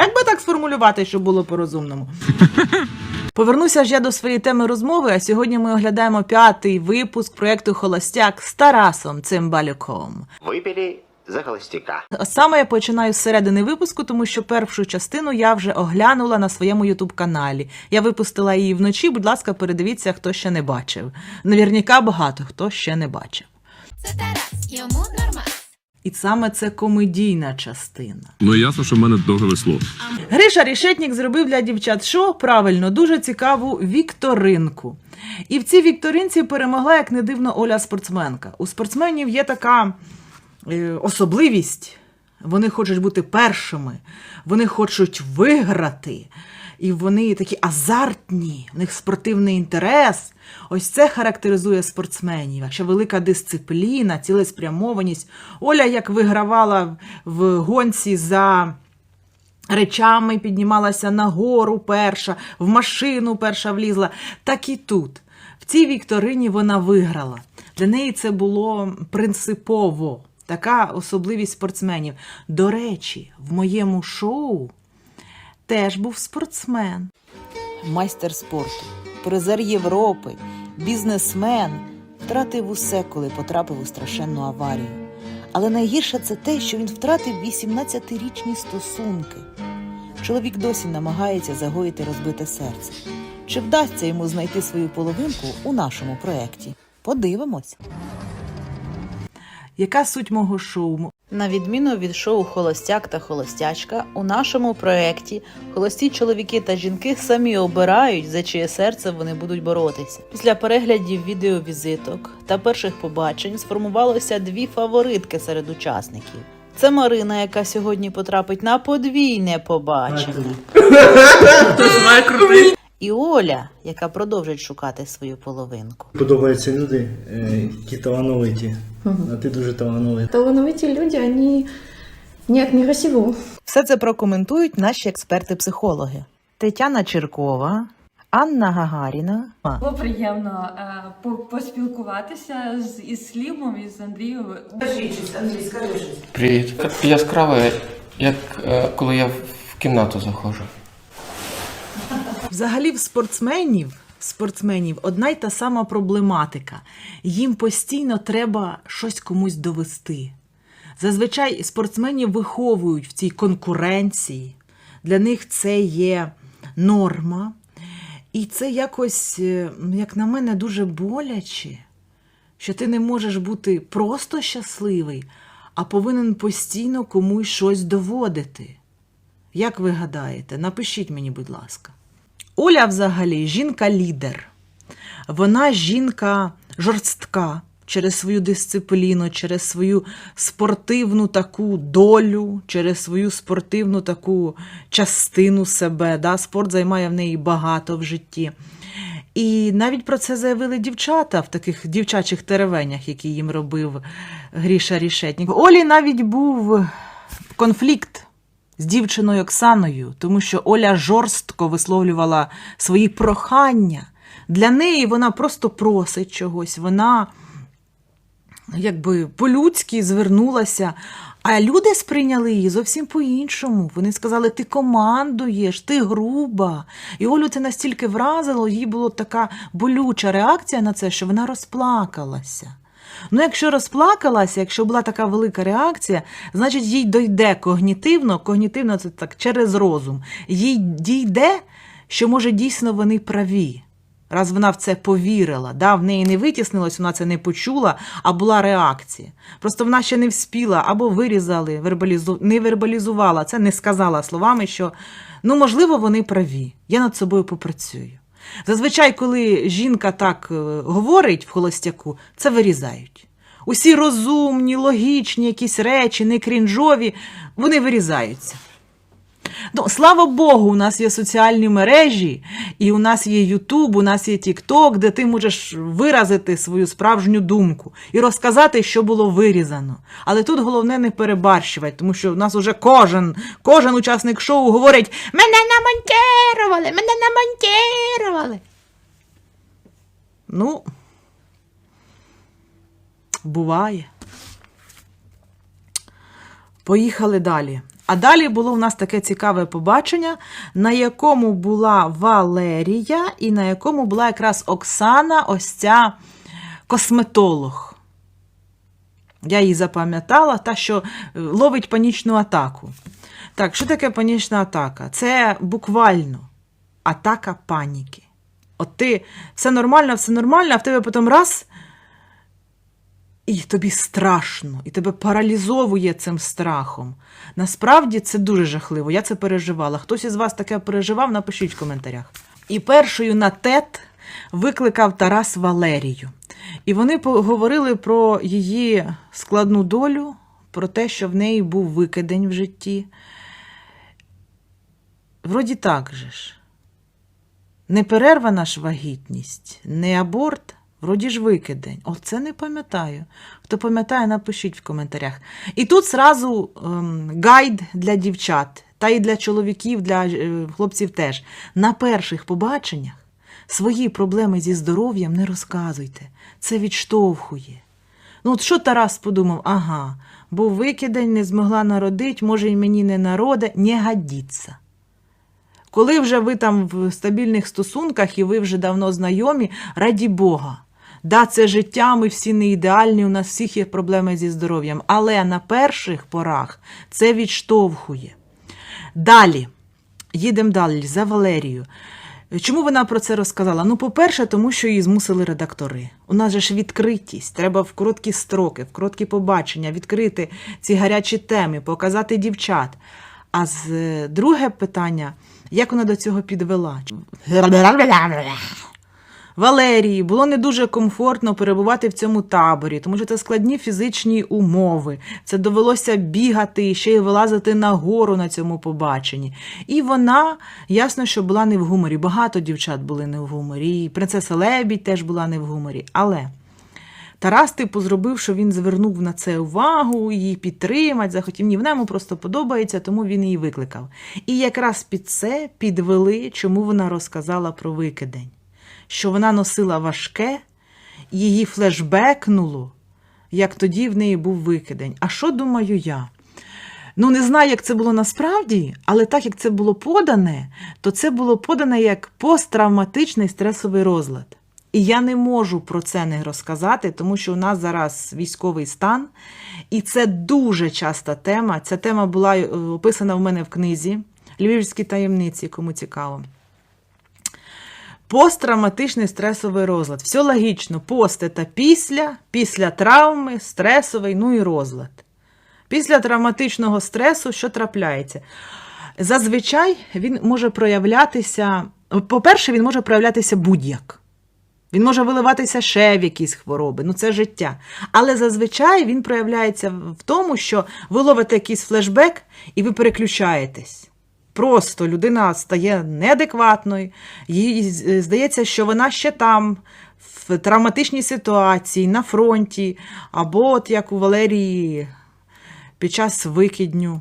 Як би так сформулювати, щоб було по-розумному? Повернуся ж я до своєї теми розмови, а сьогодні ми оглядаємо п'ятий випуск проєкту Холостяк з Тарасом Цимбалюком. Выпили за холостяка. Саме я починаю з середини випуску, тому що першу частину я вже оглянула на своєму ютуб-каналі. Я випустила її вночі. Будь ласка, передивіться, хто ще не бачив. Навірняка багато хто ще не бачив. Це Тарас, йому нормально. І саме це комедійна частина. Ну ясно, що в мене довге весло. Гриша Рішетнік зробив для дівчат що правильно, дуже цікаву вікторинку. І в цій вікторинці перемогла, як не дивно, Оля спортсменка. У спортсменів є така е, особливість. Вони хочуть бути першими, вони хочуть виграти, і вони такі азартні, у них спортивний інтерес. Ось це характеризує спортсменів. Якщо велика дисципліна, цілеспрямованість. Оля як вигравала в гонці за речами, піднімалася нагору перша, в машину перша влізла, так і тут. В цій вікторині вона виграла. Для неї це було принципово. Така особливість спортсменів. До речі, в моєму шоу теж був спортсмен. Майстер спорту, призер Європи, бізнесмен. Втратив усе, коли потрапив у страшенну аварію. Але найгірше це те, що він втратив 18-річні стосунки. Чоловік досі намагається загоїти розбите серце. Чи вдасться йому знайти свою половинку у нашому проєкті? Подивимось. Яка суть мого шоу? На відміну від шоу Холостяк та Холостячка, у нашому проєкті холості чоловіки та жінки самі обирають, за чиє серце вони будуть боротися. Після переглядів відеовізиток та перших побачень сформувалося дві фаворитки серед учасників. Це Марина, яка сьогодні потрапить на подвійне побачення. І Оля, яка продовжить шукати свою половинку. Подобаються люди, е, які талановиті. А ти дуже талановита. Талановиті люди, они нет, не красиво. Все це прокоментують наші експерти-психологи: Тетяна Черкова, Анна Гагаріна. Було приємно е, по- поспілкуватися з із Слівом і з Андрієм. Привіт. Так яскраво, як е, коли я в кімнату заходжу. Взагалі, в спортсменів, спортсменів одна й та сама проблематика. Їм постійно треба щось комусь довести. Зазвичай спортсменів виховують в цій конкуренції. Для них це є норма. І це якось, е, як на мене, дуже боляче, що ти не можеш бути просто щасливий, а повинен постійно комусь щось доводити. Як ви гадаєте? Напишіть мені, будь ласка. Оля взагалі жінка-лідер. Вона жінка жорстка через свою дисципліну, через свою спортивну таку долю, через свою спортивну таку частину себе. Да? Спорт займає в неї багато в житті. І навіть про це заявили дівчата в таких дівчачих теревенях, які їм робив Гріша Рішетнік. Олі навіть був конфлікт з дівчиною Оксаною, тому що Оля жорстко висловлювала свої прохання. Для неї вона просто просить чогось, вона якби по-людськи звернулася. А люди сприйняли її зовсім по-іншому. Вони сказали, ти командуєш, ти груба. І Олю це настільки вразило, їй була така болюча реакція на це, що вона розплакалася. Ну, якщо розплакалася, якщо була така велика реакція, значить їй дойде когнітивно, когнітивно це так через розум. Їй дійде, що може дійсно вони праві. Раз вона в це повірила, да, в неї не витіснилось, вона це не почула, а була реакція. Просто вона ще не вспіла або вирізали, вербалізу... не вербалізувала, це не сказала словами, що ну, можливо, вони праві. Я над собою попрацюю. Зазвичай, коли жінка так е, говорить в холостяку, це вирізають. Усі розумні, логічні якісь речі, не крінжові, вони вирізаються. Ну, слава Богу, у нас є соціальні мережі, і у нас є Ютуб, у нас є Тікток, де ти можеш виразити свою справжню думку і розказати, що було вирізано. Але тут головне не перебарщувати, тому що в нас уже кожен, кожен учасник шоу говорить: мене намонтірували, мене намонтірували. Ну, буває. Поїхали далі. А далі було у нас таке цікаве побачення, на якому була Валерія і на якому була якраз Оксана, ось ця косметолог. Я її запам'ятала, та, що е, ловить панічну атаку. Так, що таке панічна атака? Це буквально атака паніки. От ти все нормально, все нормально, а в тебе потім раз. І тобі страшно, і тебе паралізовує цим страхом. Насправді це дуже жахливо. Я це переживала. Хтось із вас таке переживав, напишіть в коментарях. І першою на ТЕТ викликав Тарас Валерію. І вони поговорили про її складну долю, про те, що в неї був викидень в житті. Вроді так же ж. Не перервана ж вагітність, не аборт, вроді ж викидень. Оце не пам'ятаю. Хто пам'ятає, напишіть в коментарях. І тут зразу ем, гайд для дівчат, та й для чоловіків, для е, хлопців теж. На перших побаченнях свої проблеми зі здоров'ям не розказуйте. Це відштовхує. Ну, от що Тарас подумав? Ага, був викидень, не змогла народити, може, й мені не народе, не годиться. Коли вже ви там в стабільних стосунках і ви вже давно знайомі, раді Бога. Да, це життя, ми всі не ідеальні, у нас всіх є проблеми зі здоров'ям. Але на перших порах це відштовхує. Далі, їдемо далі за Валерію. Чому вона про це розказала? Ну, по-перше, тому що її змусили редактори. У нас же ж відкритість. Треба в короткі строки, в короткі побачення відкрити ці гарячі теми, показати дівчат. А з е, друге питання, як вона до цього підвела? Валерії було не дуже комфортно перебувати в цьому таборі, тому що це складні фізичні умови. Це довелося бігати і ще й вилазити на гору на цьому побаченні. І вона, ясно, що була не в гуморі. Багато дівчат були не в гуморі. І принцеса Лебідь теж була не в гуморі. Але Тарас, типу, зробив, що він звернув на це увагу, її підтримати, захотів. Ні, вона йому просто подобається, тому він її викликав. І якраз під це підвели, чому вона розказала про викидень. Що вона носила важке, її флешбекнуло, як тоді в неї був викидень. А що думаю я? Ну, не знаю, як це було насправді, але так як це було подане, то це було подане як посттравматичний стресовий розлад. І я не можу про це не розказати, тому що у нас зараз військовий стан, і це дуже часта тема. Ця тема була е, описана в мене в книзі Львівські таємниці, кому цікаво. Посттравматичний стресовий розлад. Все логічно. Пост – це після, після травми, стресовий, ну і розлад. Після травматичного стресу що трапляється? Зазвичай він може проявлятися. По-перше, він може проявлятися будь-як. Він може виливатися ще в якісь хвороби, ну це життя. Але зазвичай він проявляється в тому, що ви ловите якийсь флешбек і ви переключаєтесь. Просто людина стає неадекватною, їй здається, що вона ще там, в травматичній ситуації, на фронті, або от як у Валерії під час викидню.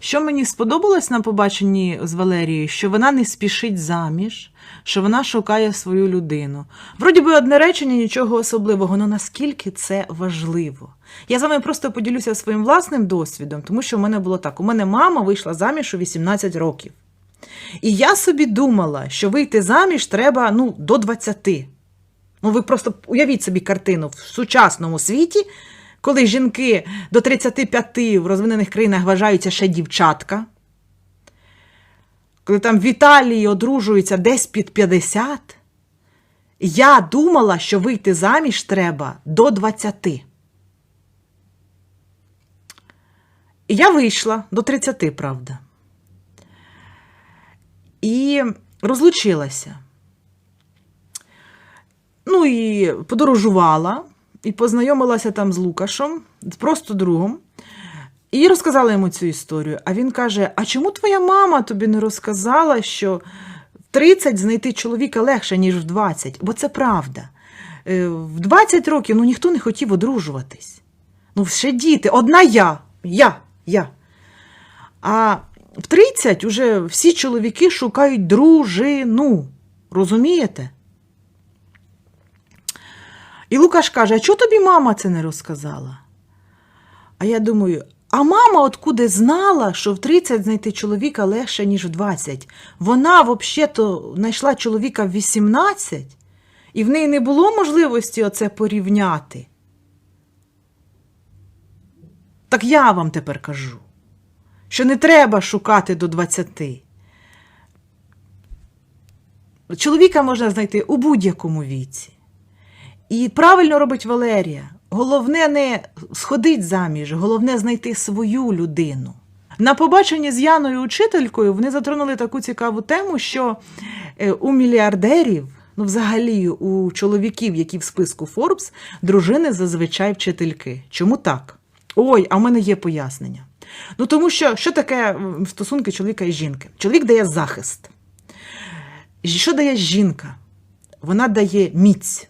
Що мені сподобалось на побаченні з Валерією, що вона не спішить заміж, що вона шукає свою людину. Вроді би одне речення, нічого особливого, але наскільки це важливо. Я з вами просто поділюся своїм власним досвідом, тому що в мене було так: у мене мама вийшла заміж у 18 років. І я собі думала, що вийти заміж треба ну, до 20. Ну, ви просто уявіть собі картину в сучасному світі, коли жінки до 35 в розвинених країнах вважаються ще дівчатка, коли там в Італії одружуються десь під 50, я думала, що вийти заміж треба до 20. І я вийшла до 30, правда. І розлучилася. Ну і подорожувала, і познайомилася там з Лукашем, просто другом. І розказала йому цю історію. А він каже: А чому твоя мама тобі не розказала, що в 30 знайти чоловіка легше, ніж в 20? Бо це правда. Е, В 20 років ну, ніхто не хотів одружуватись. Ну, ще діти, одна я, я, я. А в 30 уже всі чоловіки шукають дружину. Розумієте? І Лукаш каже: а чого тобі мама це не розказала? А я думаю, А мама откуди знала, що в 30 знайти чоловіка легше, ніж в 20. Вона взагалі-то знайшла чоловіка в 18, і в неї не було можливості оце порівняти. Так я вам тепер кажу, що не треба шукати до 20. Чоловіка можна знайти у будь-якому віці. І правильно робить Валерія. Головне не сходить заміж, головне знайти свою людину. На побаченні з Яною учителькою вони затронули таку цікаву тему, що е, у мільярдерів, ну взагалі у чоловіків, які в списку Forbes, дружини зазвичай вчительки. Чому так? Ой, а в мене є пояснення. Ну тому що що таке стосунки чоловіка і жінки? Чоловік дає захист. Що дає жінка? Вона дає міць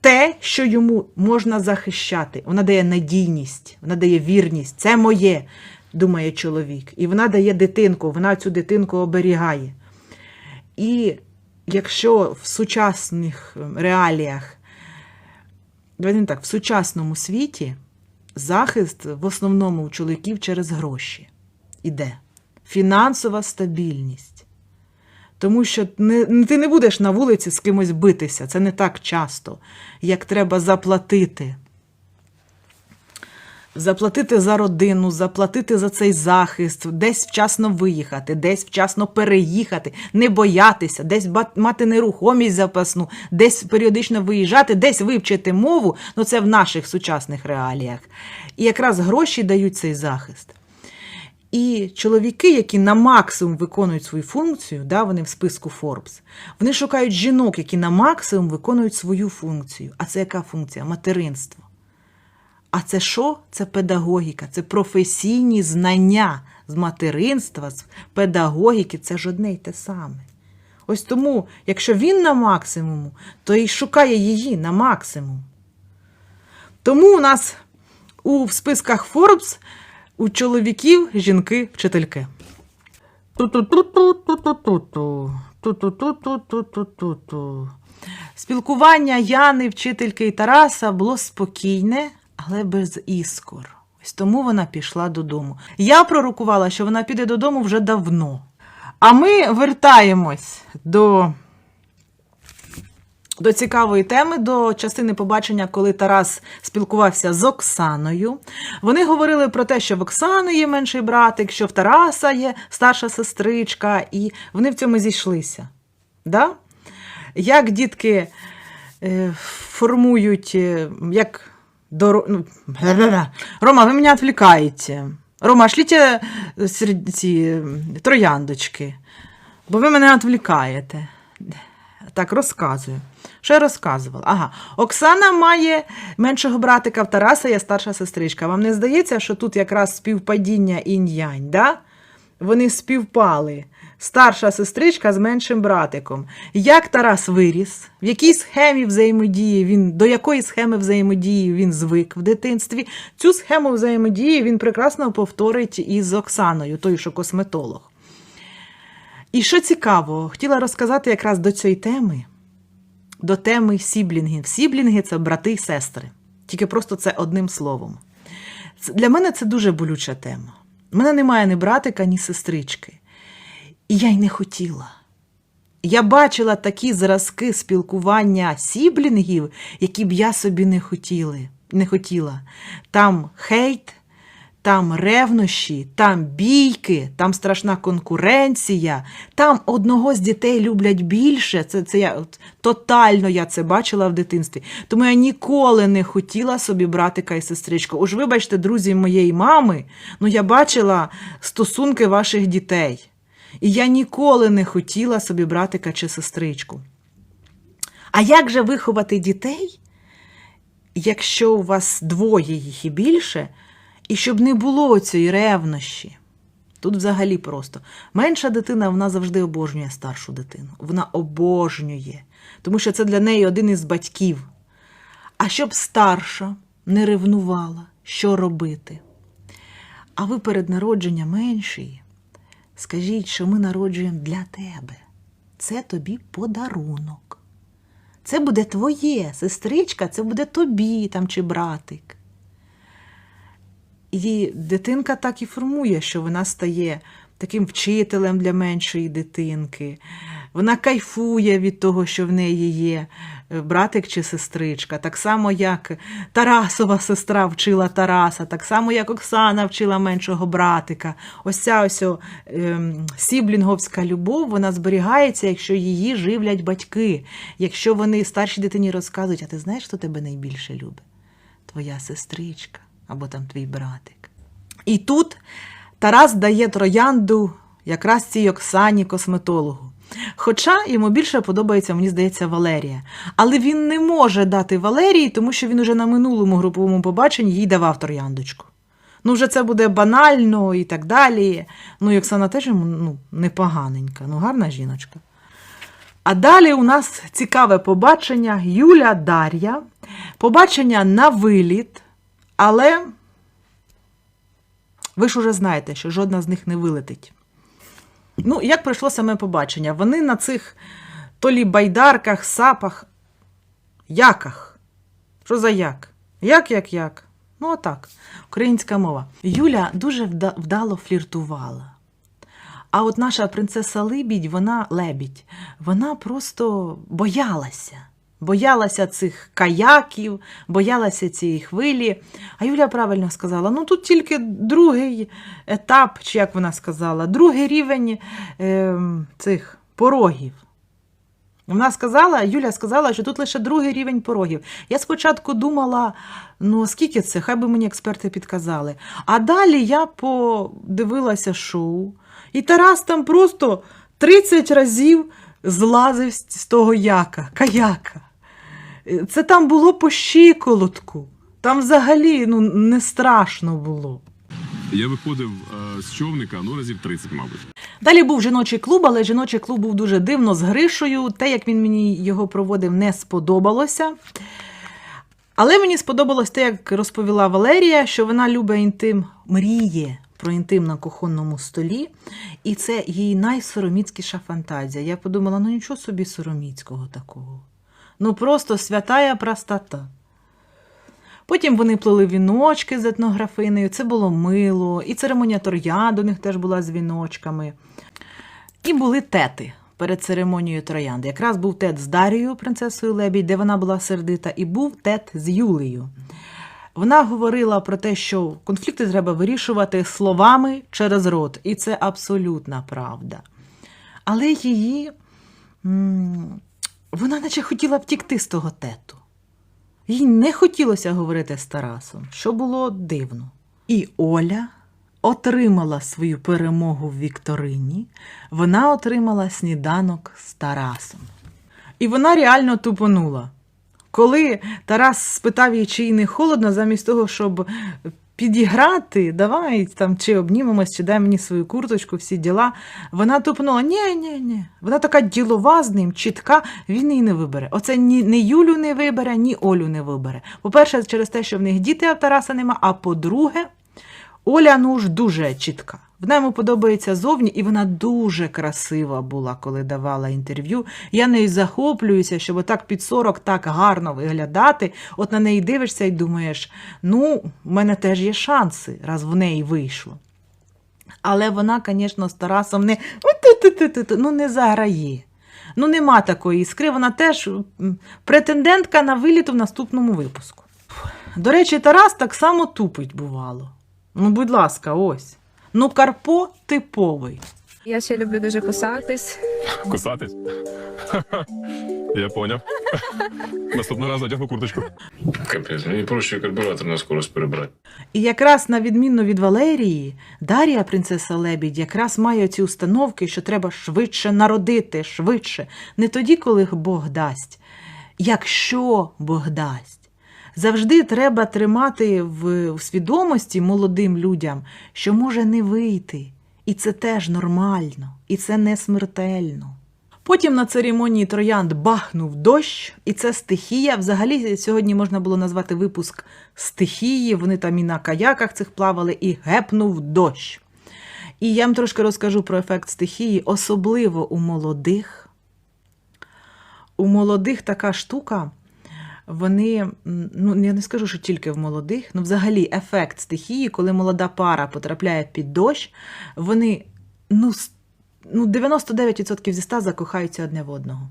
те, що йому можна захищати. Вона дає надійність, вона дає вірність. Це моє, думає чоловік. І вона дає дитинку, вона цю дитинку оберігає. І якщо в сучасних ем, реаліях, так, в сучасному світі захист в основному у чоловіків через гроші іде. Фінансова стабільність. Тому що не, ти не будеш на вулиці з кимось битися. Це не так часто, як треба заплатити. Заплатити за родину, заплатити за цей захист, десь вчасно виїхати, десь вчасно переїхати, не боятися, десь мати нерухомість запасну, десь періодично виїжджати, десь вивчити мову. Ну це в наших сучасних реаліях. І якраз гроші дають цей захист. І чоловіки, які на максимум виконують свою функцію, да, вони в списку Forbes, вони шукають жінок, які на максимум виконують свою функцію. А це яка функція? Материнство. А це що? Це педагогіка, це професійні знання з материнства, з педагогіки це ж одне й те саме. Ось тому, якщо він на максимуму, то і шукає її на максимум. Тому у нас у списках Forbes у чоловіків жінки вчительки. Спілкування Яни, вчительки і Тараса було спокійне, але без іскор. Ось тому вона пішла додому. Я пророкувала, що вона піде додому вже давно. А ми вертаємось до до цікавої теми, до частини побачення, коли Тарас спілкувався з Оксаною. Вони говорили про те, що в Оксани є менший братик, що в Тараса є старша сестричка, і вони в цьому зійшлися. Да? Як дітки е, формують, е, як до... ну, Рома, ви мене відвлікаєте. Рома, шліть ці е, трояндочки, бо ви мене відвлікаєте. Так, розказую. Я розказувала? Ага, Оксана має меншого братика в Тараса, є старша сестричка. Вам не здається, що тут якраз співпадіння інь-янь, да? Вони співпали. Старша сестричка з меншим братиком. Як Тарас виріс, в якій схемі взаємодії він, до якої схеми взаємодії він звик в дитинстві, цю схему взаємодії він прекрасно повторить із Оксаною, той, що косметолог. І що цікаво, хотіла розказати якраз до цієї теми, до теми сіблінгів. Сіблінги це брати і сестри. Тільки просто це одним словом. Для мене це дуже болюча тема. У мене немає ні братика, ні сестрички. І я й не хотіла. Я бачила такі зразки спілкування сіблінгів, які б я собі не, хотіли, не хотіла. Там хейт, там ревнощі, там бійки, там страшна конкуренція, там одного з дітей люблять більше. Це, це я от, тотально я це бачила в дитинстві. Тому я ніколи не хотіла собі братика і сестричку. Уж вибачте, друзі моєї мами, ну я бачила стосунки ваших дітей. І я ніколи не хотіла собі братика чи сестричку. А як же виховати дітей, якщо у вас двоє їх і більше, і щоб не було цієї ревнощі? Тут взагалі просто. Менша дитина вона завжди обожнює старшу дитину. Вона обожнює, тому що це для неї один із батьків. А щоб старша не ревнувала, що робити? А ви перед народженням меншої скажіть, що ми народжуємо для тебе. Це тобі подарунок. Це буде твоє, сестричка, це буде тобі там чи братик. І дитинка так і формує, що вона стає таким вчителем для меншої дитинки. Вона кайфує від того, що в неї є е, братик чи сестричка. Так само, як Тарасова сестра вчила Тараса, так само, як Оксана вчила меншого братика. Ось ця ось ем, сіблінговська любов, вона зберігається, якщо її живлять батьки. Якщо вони старшій дитині розказують, а ти знаєш, хто тебе найбільше любить? Твоя сестричка або там твій братик. І тут Тарас дає троянду якраз цій Оксані косметологу. Хоча йому більше подобається, мені здається, Валерія. Але він не може дати Валерії, тому що він уже на минулому груповому побаченні їй давав трояндочку. Ну, вже це буде банально і так далі. Ну, і Оксана теж ну, непоганенька, ну, гарна жіночка. А далі у нас цікаве побачення Юля Дар'я. Побачення на виліт, але ви ж уже знаєте, що жодна з них не вилетить. Ну, як пройшло саме побачення? Вони на цих то лі байдарках, сапах, яках. Що за як? Як, як, як? Ну, отак. Українська мова. Юля дуже вдало фліртувала. А от наша принцеса Либідь, вона лебідь, вона просто боялася. Боялася цих каяків, боялася цієї хвилі. А Юля правильно сказала: ну тут тільки другий етап, чи як вона сказала, другий рівень е, цих порогів. Вона сказала, Юля сказала, що тут лише другий рівень порогів. Я спочатку думала, ну скільки це, хай би мені експерти підказали. А далі я подивилася шоу, і Тарас там просто 30 разів злазив з того яка, каяка. Е, Це там було по щиколотку. Там взагалі ну, не страшно було. Я виходив е, з човника, ну разів 30, мабуть. Далі був жіночий клуб, але жіночий клуб був дуже дивно з Гришою. Те, як він мені його проводив, не сподобалося. Але мені сподобалось те, як розповіла Валерія, що вона любить інтим, мріє про інтим на кухонному столі, і це її найсороміцькіша фантазія. Я подумала, ну нічого собі сороміцького такого. Ну просто святая простота. Потім вони плели віночки з етнографинею, це було мило, і церемонія троянд у них теж була з віночками. І були тети перед церемонією троянди. Якраз був тет з Дарією, принцесою Лебідь, де вона була сердита, і був тет з Юлею. Вона говорила про те, що конфлікти треба вирішувати словами через рот, і це абсолютна правда. Але її вона наче хотіла втікти з того тету. Їй не хотілося говорити з Тарасом, що було дивно. І Оля отримала свою перемогу в Вікторині, вона отримала сніданок з Тарасом. І вона реально тупонула. Коли Тарас спитав її, чи їй не холодно, замість того, щоб підіграти, давай там чи обнімемось, чи дай мені свою курточку, всі діла. Вона тупнула: ні, ні, ні. Вона така ділова з ним, чітка, він її не вибере. Оце ні, ні Юлю не вибере, ні Олю не вибере. По-перше, через те, що в них діти, а Тараса нема. А по-друге, Оля ну ж дуже чітка. Вона йому подобається зовні, і вона дуже красива була, коли давала інтерв'ю. Я нею захоплююся, щоб отак під 40 так гарно виглядати. От на неї дивишся і думаєш, ну, в мене теж є шанси, раз в неї вийшло. Але вона, звісно, з Тарасом не, ну, не заграє. Ну, нема такої іскри. Вона теж претендентка на виліт в наступному випуску. До речі, Тарас так само тупить бувало. Ну, будь ласка, ось. Ну, Карпо типовий. Я ще люблю дуже кусатись. Кусатись. Я поняв. Наступного разу одягну курточку. Капець, мені проще карбюратор на скорость перебрати. І якраз на відміну від Валерії, Дар'я, принцеса Лебідь, якраз має ці установки, що треба швидше народити, швидше. Не тоді, коли Бог дасть, якщо Бог дасть. Завжди треба тримати в, свідомості молодим людям, що може не вийти. І це теж нормально, і це не смертельно. Потім на церемонії троянд бахнув дощ, і це стихія. Взагалі сьогодні можна було назвати випуск стихії. Вони там і на каяках цих плавали, і гепнув дощ. І я вам трошки розкажу про ефект стихії, особливо у молодих. У молодих така штука. Вони, ну я не скажу, що тільки в молодих, ну взагалі ефект стихії, коли молода пара потрапляє під дощ, вони ну, ну 99% зі 100 закохаються одне в одного.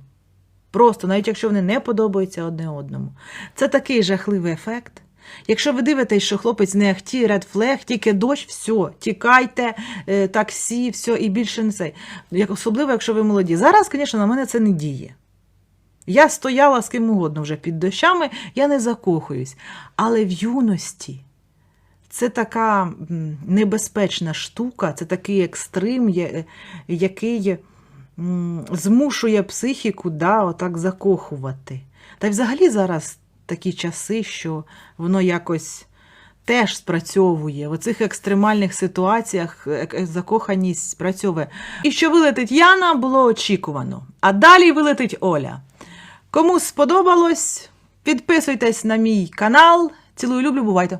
Просто, навіть якщо вони не подобаються одне одному. Це такий жахливий ефект. Якщо ви дивитесь, що хлопець не ахті, ред флег, тільки дощ, все, тікайте, е, таксі, все, і більше не. Як, особливо, якщо ви молоді. Зараз, звісно, на мене це не діє. Я стояла з ким угодно вже під дощами, я не закохуюсь. Але в юності це така небезпечна штука, це такий екстрим, який змушує психіку да, отак закохувати. Та й взагалі зараз такі часи, що воно якось теж спрацьовує. В оцих екстремальних ситуаціях е- е- закоханість спрацьовує. І що вилетить Яна, було очікувано. А далі вилетить Оля. Кому сподобалось, підписуйтесь на мій канал. Цілую, люблю, бувайте!